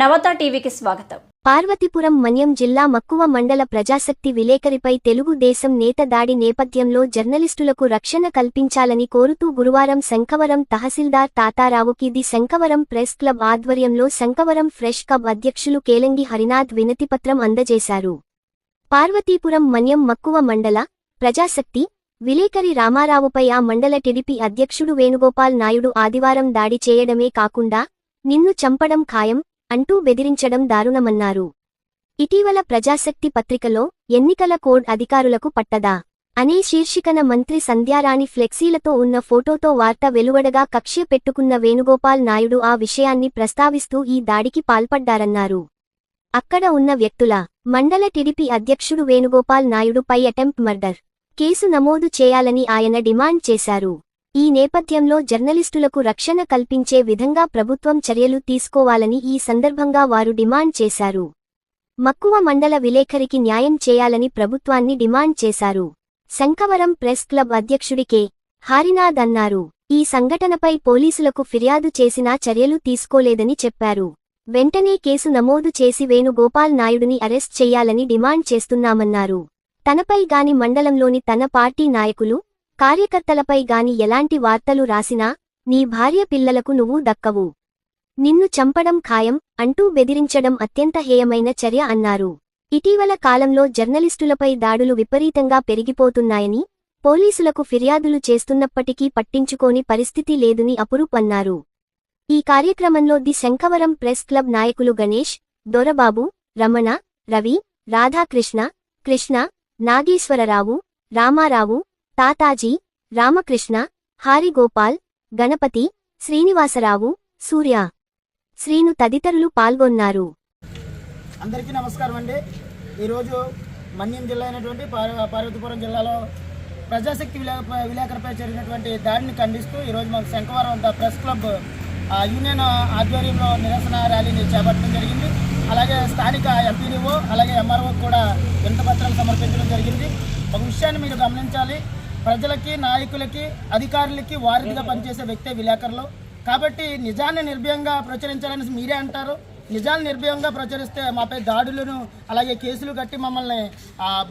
నవత టీవీకి స్వాగతం. పార్వతీపురం మన్యం జిల్లా మక్కువ మండల ప్రజాశక్తి విలేకరిపై తెలుగుదేశం నేత దాడి నేపథ్యంలో జర్నలిస్టులకు రక్షణ కల్పించాలని కోరుతూ గురువారం శంఖవరం తహసీల్దార్ తాతారావుకి ది శంఖవరం ప్రెస్ క్లబ్ ఆధ్వర్యంలో శంఖవరం ఫ్రెష్ క్లబ్ అధ్యక్షులు కేలంగి హరినాథ్ వినతిపత్రం అందజేశారు. పార్వతీపురం మన్యం మక్కువ మండల ప్రజాశక్తి విలేకరి రామారావుపై ఆ మండల టిడిపి అధ్యక్షుడు వేణుగోపాల్ నాయుడు ఆదివారం దాడి చేయడమే కాకుండా నిన్ను చంపడం ఖాయం అంటూ బెదిరించడం దారుణమన్నారు. ఇటీవల ప్రజాశక్తి పత్రికలో ఎన్నికల కోడ్ అధికారులకు పట్టదా? అనే శీర్షికన మంత్రి సంధ్యారాణి ఫ్లెక్సీలతో ఉన్న ఫోటోతో వార్త వెలువడగా కక్ష్య పెట్టుకున్న వేణుగోపాల్ నాయుడు ఆ విషయాన్ని ప్రస్తావిస్తూ ఈ దాడికి పాల్పడ్డారన్నారు. అక్కడ ఉన్న వ్యక్తుల మండల టిడిపి అధ్యక్షుడు వేణుగోపాల్ నాయుడుపై అటెంప్ట్ మర్డర్ కేసు నమోదు చేయాలని ఆయన డిమాండ్ చేశారు. ఈ నేపథ్యంలో జర్నలిస్టులకు రక్షణ కల్పించే విధంగా ప్రభుత్వం చర్యలు తీసుకోవాలని ఈ సందర్భంగా వారు డిమాండ్ చేశారు. మక్కువ మండల విలేకరికి న్యాయం చేయాలని ప్రభుత్వాన్ని డిమాండ్ చేశారు. శంకవరం ప్రెస్ క్లబ్ అధ్యక్షుడి కె. హారినాథ్ అన్నారు. ఈ సంఘటనపై పోలీసులకు ఫిర్యాదు చేసినా చర్యలు తీసుకోలేదని చెప్పారు. వెంటనే కేసు నమోదు చేసి వేణుగోపాల్ నాయుడుని అరెస్ట్ చెయ్యాలని డిమాండ్ చేస్తున్నామన్నారు. తనపై గాని మండలంలోని తన పార్టీ నాయకులు కార్యకర్తలపై గాని ఎలాంటి వార్తలు రాసినా నీ భార్య పిల్లలకు నువ్వు దక్కవు. నిన్ను చంపడం ఖాయం అంటూ బెదిరించడం అత్యంత హేయమైన చర్య అన్నారు. ఇటీవల కాలంలో జర్నలిస్టులపై దాడులు విపరీతంగా పెరిగిపోతున్నాయని పోలీసులకు ఫిర్యాదులు చేస్తున్నప్పటికీ పట్టించుకోని పరిస్థితి లేదని అపురూప్ అన్నారు. ఈ కార్యక్రమంలో ది శంకవరం ప్రెస్ క్లబ్ నాయకులు గణేష్ దొరబాబు రమణ రవి రాధాకృష్ణ కృష్ణ నాగేశ్వరరావు రామారావు తాతాజీ రామకృష్ణ హారిగోపాల్ గణపతి శ్రీనివాసరావు సూర్య. శ్రీను తదితరులు పాల్గొన్నారు. అందరికీ నమస్కారం అండి. ఈరోజు మన్యం జిల్లా అయినటువంటి పార్వతీపురం జిల్లాలో ప్రజాశక్తి విలే విలేకరులపై జరిగినటువంటి దాడిని ఖండిస్తూ ఈరోజు మాకు శంకవరం ప్రెస్ క్లబ్ యూనియన్ ఆధ్వర్యంలో నిరసన ర్యాలీని చేపట్టడం జరిగింది. అలాగే స్థానిక ఎంపీడీఓ అలాగే ఎంఆర్ఓ కూడా వినతపత్రాలు సమర్పించడం జరిగింది. ఒక విషయాన్ని మీరు గమనించాలి. ప్రజలకి నాయకులకి అధికారులకి వారిదిగా పనిచేసే వ్యక్తే విలేకరులు. కాబట్టి నిజాన్ని నిర్భయంగా ప్రచురించాలని మీరే అంటారు. నిజాలు నిర్భయంగా ప్రచురిస్తే మాపై దాడులను అలాగే కేసులు కట్టి మమ్మల్ని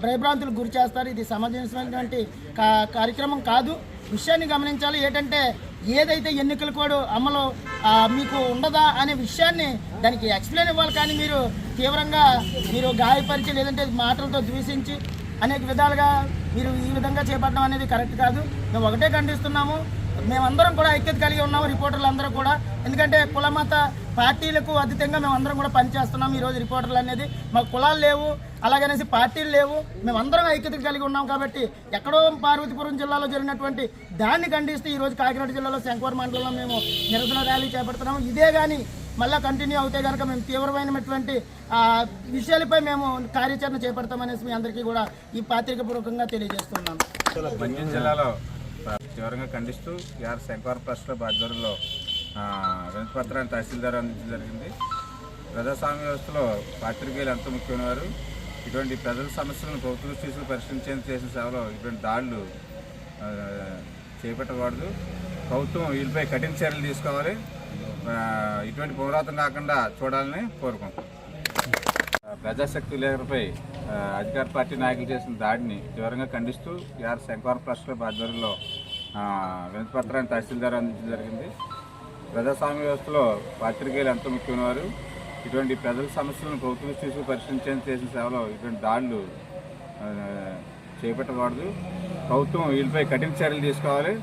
భయభ్రాంతులకు గురి చేస్తారు. ఇది సమంజసమైనటువంటి కా- కార్యక్రమం కాదు. విషయాన్ని గమనించాలి. ఏంటంటే ఏదైతే ఎన్నికల కోడ్ అమలు మీకు ఉండదా అనే విషయాన్ని దానికి ఎక్స్ప్లెయిన్ ఇవ్వాలి. కానీ మీరు తీవ్రంగా మీరు గాయపరిచి లేదంటే మాటలతో ద్వేషించి అనేక విధాలుగా మీరు ఈ విధంగా చేపట్టడం అనేది కరెక్ట్ కాదు. మేము ఒకటే ఖండిస్తున్నాము. మేమందరం కూడా ఐక్యత కలిగి ఉన్నాము రిపోర్టర్లు అందరూ కూడా. ఎందుకంటే కుల మత పార్టీలకు అతీతంగా మేమందరం కూడా పనిచేస్తున్నాం. ఈరోజు రిపోర్టర్లు అనేది మాకు కులాలు లేవు అలాగనేసి పార్టీలు లేవు. మేమందరం ఐక్యత కలిగి ఉన్నాం కాబట్టి ఎక్కడో పార్వతీపురం జిల్లాలో జరిగినటువంటి దాన్ని ఖండిస్తూ ఈరోజు కాకినాడ జిల్లాలో శంకవరం మండలంలో మేము నిరసన ర్యాలీ చేపడుతున్నాము ఇదే కానీ మళ్ళీ కంటిన్యూ అవుతే కనుక మేము తీవ్రమైనటువంటి విషయాలపై మేము కార్యాచరణ చేపడతామనేసి మీ అందరికీ కూడా ఈ పాత్రికపూర్వకంగా తెలియజేస్తున్నాను. మండ్యం జిల్లాలో తీవ్రంగా ఖండిస్తూ యార్ శంకవరం ట్రస్ట్ ఆధ్వర్యంలో వినతి పత్రాన్ని తహసీల్దార్ అందించడం జరిగింది. ప్రజాస్వామ్య వ్యవస్థలో పాత్రికేయులు ఎంత ముఖ్యమైన వారు ఇటువంటి ప్రజల సమస్యలను ప్రభుత్వం తీసుకుని పరిష్కరించేందుకు చేసిన సేవలో ఇటువంటి దాడులు చేపట్టకూడదు. ప్రభుత్వం వీళ్ళపై కఠిన చర్యలు తీసుకోవాలి. ఇటువంటి పునరావృతం కాకుండా చూడాలని కోరుకుంటున్నాం. ప్రజాశక్తి లేఖపై అధికార పార్టీ నాయకులు చేసిన దాడిని తీవ్రంగా ఖండిస్తూ ఆర్ శంకవరం ప్రెస్ క్లబ్ ఆధ్వర్యంలో వినతి పత్రాన్ని తహసీల్దార్ అందించడం జరిగింది. ప్రజాస్వామ్య వ్యవస్థలో పాత్రికేయులు ఎంతో ముఖ్యమైన వారు ఇటువంటి ప్రజల సమస్యలను ప్రభుత్వం తీసుకు పరిష్కరించేందుకు చేసిన సేవలో ఇటువంటి దాడులు చేపట్టకూడదు. ప్రభుత్వం వీళ్ళపై కఠిన చర్యలు తీసుకోవాలి.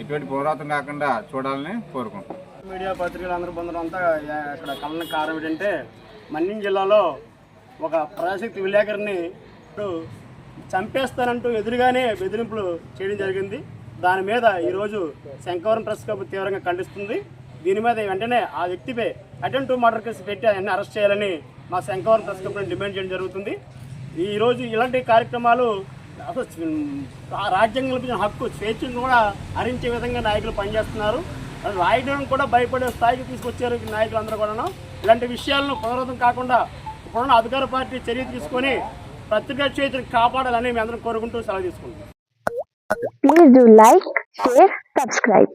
ఇటువంటి పోరాటం కాకుండా చూడాలని కోరుకుంటున్నాం. మీడియా పత్రికలు అందరూ పొందడం అంతా ఇక్కడ కలన కారణం ఏంటంటే మన్యం జిల్లాలో ఒక ప్రజాశక్తి విలేకరిని ఇప్పుడు చంపేస్తానంటూ ఎదురుగానే బెదిరింపులు చేయడం జరిగింది. దాని మీద ఈరోజు శంకవరం ప్రెస్ క్లబ్ తీవ్రంగా ఖండిస్తుంది. దీని మీద వెంటనే ఆ వ్యక్తిపై అటెంప్ట్ మర్డర్ కేసు పెట్టి ఆయన్ని అరెస్ట్ చేయాలని మా శంకవరం ప్రెస్ క్లబ్ని డిమాండ్ చేయడం జరుగుతుంది. ఈరోజు ఇలాంటి కార్యక్రమాలు అసలు ఆ రాజ్యాంగం కల్పించిన హక్కు స్వేచ్ఛను కూడా హరించే విధంగా నాయకులు పనిచేస్తున్నారు. రాయడం కూడా భయపడే స్థాయికి తీసుకొచ్చారు ఈ నాయకులు అందరూ కూడా ఇలాంటి విషయాలను పునరుద్ధం కాకుండా ఇప్పుడున్న అధికార పార్టీ చర్య తీసుకొని పత్రికా స్వేచ్ఛను కాపాడాలని మేము అందరం కోరుకుంటూ సెలవు తీసుకుంటాం please do like share subscribe